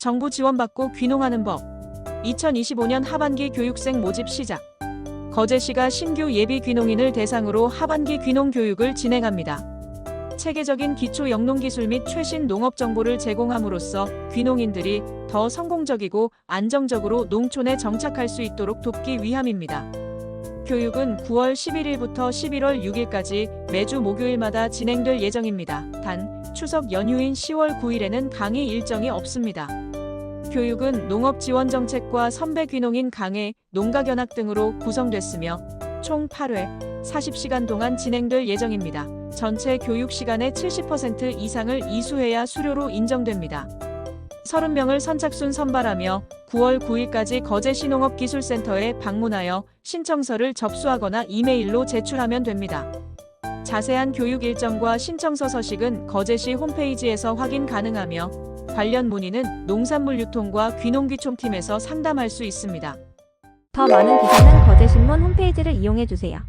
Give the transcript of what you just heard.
정부 지원받고 귀농하는 법. 2025년 하반기 교육생 모집 시작. 거제시가 신규 예비 귀농인을 대상으로 하반기 귀농 교육을 진행합니다. 체계적인 기초 영농기술 및 최신 농업 정보를 제공함으로써 귀농인들이 더 성공적이고 안정적으로 농촌에 정착할 수 있도록 돕기 위함입니다. 교육은 9월 11일부터 11월 6일까지 매주 목요일마다 진행될 예정입니다. 단, 추석 연휴인 10월 9일에는 강의 일정이 없습니다. 교육은 농업 지원 정책과 선배 귀농인 강해, 농가 견학 등으로 구성됐으며 총 8회, 40시간 동안 진행될 예정입니다. 전체 교육 시간의 70% 이상을 이수해야 수료로 인정됩니다. 30명을 선착순 선발하며 9월 9일까지 거제시농업기술센터에 방문하여 신청서를 접수하거나 이메일로 제출하면 됩니다. 자세한 교육 일정과 신청서 서식은 거제시 홈페이지에서 확인 가능하며 관련 문의는 농산물 유통과 귀농귀촌팀에서 상담할 수 있습니다. 더 많은 기사는 거제신문 홈페이지를 이용해 주세요.